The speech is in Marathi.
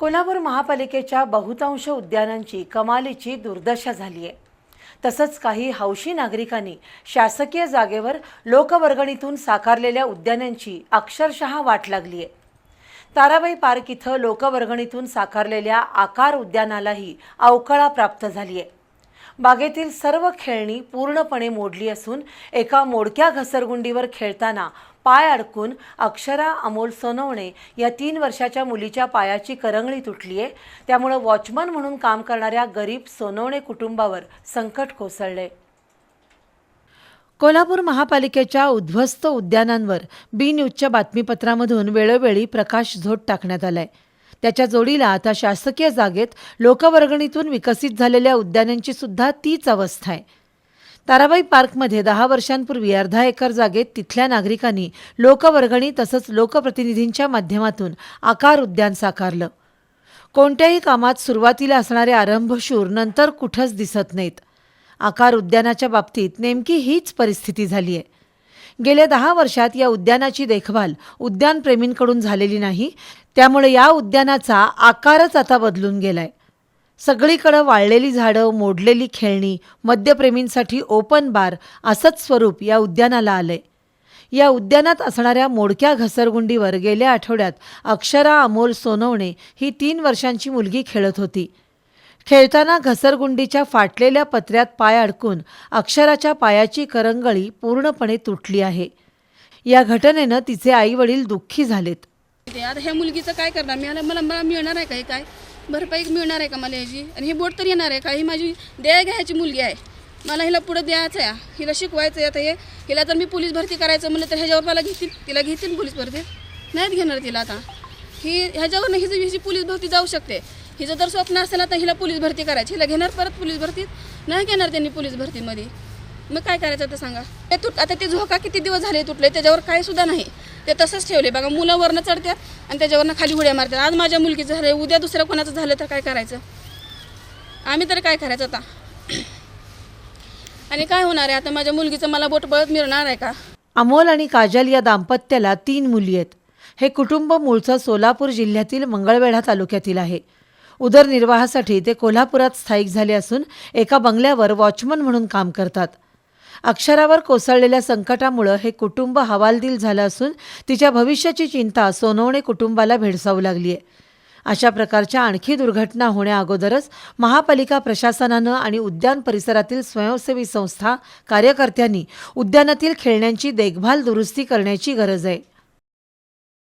कोल्हापूर महापालिकेच्या बहुतांश उद्यानांची कमालीची दुर्दशा झाली आहे. तसंच काही हौशी नागरिकांनी शासकीय जागेवर लोकवर्गणीतून साकारलेल्या उद्यानांची अक्षरशः वाट लागली आहे. ताराबाई पार्क इथं लोकवर्गणीतून साकारलेल्या आकार उद्यानालाही अवकळा प्राप्त झाली आहे. बागेतील सर्व खेळणी पूर्णपणे मोडली असून एका मोडक्या घसरगुंडीवर खेळताना पाय अडकून अक्षरा अमोल सोनवणे या तीन वर्षाच्या मुलीच्या पायाची करंगळी तुटली आहे. त्यामुळं वॉचमन म्हणून काम करणाऱ्या गरीब सोनवणे कुटुंबावर संकट कोसळले कोल्हापूर महापालिकेच्या उद्ध्वस्त उद्यानांवर बी न्यूजच्या बातमीपत्रामधून वेळोवेळी प्रकाश झोत टाकण्यात आलाय. त्याच्या जोडीला आता शासकीय जागेत लोकवर्गणीतून विकसित झालेल्या उद्यानांची सुद्धा तीच अवस्था आहे. ताराबाई पार्कमध्ये दहा वर्षांपूर्वी अर्धा एकर जागेत तिथल्या नागरिकांनी लोकवर्गणी तसंच लोकप्रतिनिधींच्या माध्यमातून आकार उद्यान साकारलं. कोणत्याही कामात सुरुवातीला असणारे आरंभशूर नंतर कुठंच दिसत नाहीत. आकार उद्यानाच्या बाबतीत नेमकी हीच परिस्थिती झाली आहे गेल्या दहा वर्षात या उद्यानाची देखभाल उद्यानप्रेमींकडून झालेली नाही त्यामुळे या उद्यानाचा आकारच आता बदलून गेलाय. सगळीकडं वाळलेली झाडं मोडलेली खेळणी मद्यप्रेमींसाठी ओपन बार असंच स्वरूप या उद्यानाला आलंय. या उद्यानात असणाऱ्या मोडक्या घसरगुंडीवर गेल्या आठवड्यात अक्षरा अमोल सोनवणे ही तीन वर्षांची मुलगी खेळत होती. खेळताना घसरगुंडीच्या फाटलेल्या पत्र्यात पाय अडकून अक्षराच्या पायाची करंगळी पूर्णपणे तुटली आहे. या घटनेनं तिचे आई वडील दुःखी झालेत. आता ह्या मुलगीचं काय करणार? मी मला मला मिळणार आहे का हे काय? भरपाई मिळणार आहे का मला ह्याची आणि ही बोट तर येणार आहे का ही माझी द्या घ्यायची मुलगी आहे. मला हिला पुढं द्यायचं आहे हिला शिकवायचं आहे आता हे हिला तर मी पोलीस भरती करायचं म्हणलं तर ह्याच्यावर मला घेतील तिला घेतील पोलीस भरती? नाहीत घेणार तिला आता. ही ह्याच्यावर हिचं हिची पोलीस भरती जाऊ शकते. हिचं जर स्वप्न असेल तर हिला पोलीस भरती करायची. हिला घेणार परत पोलीस भरतीत? नाही घेणार त्यांनी पोलीस भरतीमध्ये. मग काय करायचं आता सांगा? ते तुट आता ते झोका किती दिवस झाले तुटले? त्याच्यावर काही सुद्धा नाही. ते तसंच ठेवले. बघा मुलं वरनं चढतात आणि त्याच्यावरनं खाली उड्या मारतात. आज माझ्या मुलगीचं झालं उद्या दुसऱ्या कोणाचं झालं तर काय करायचं? आम्ही तर काय करायचं आता? आणि काय होणार आहे? आता माझ्या मुलगीचं मला बोट बळत मिळणार आहे का? अमोल आणि काजल या दाम्पत्याला तीन मुली आहेत. हे कुटुंब मूळचं सोलापूर जिल्ह्यातील मंगळवेढा तालुक्यातील आहे. उदरनिर्वाहासाठी ते कोल्हापुरात स्थायिक झाले असून एका बंगल्यावर वॉचमन म्हणून काम करतात. अक्षरावर कोसळलेल्या संकटामुळं हे कुटुंब हवालदिल झालं असून तिच्या भविष्याची चिंता सोनवणे कुटुंबाला भेडसावू लागली आहे अशा प्रकारच्या आणखी दुर्घटना होण्याअगोदरच महापालिका प्रशासनानं आणि उद्यान परिसरातील स्वयंसेवी संस्था कार्यकर्त्यांनी उद्यानातील खेळण्यांची देखभाल दुरुस्ती करण्याची गरज आहे.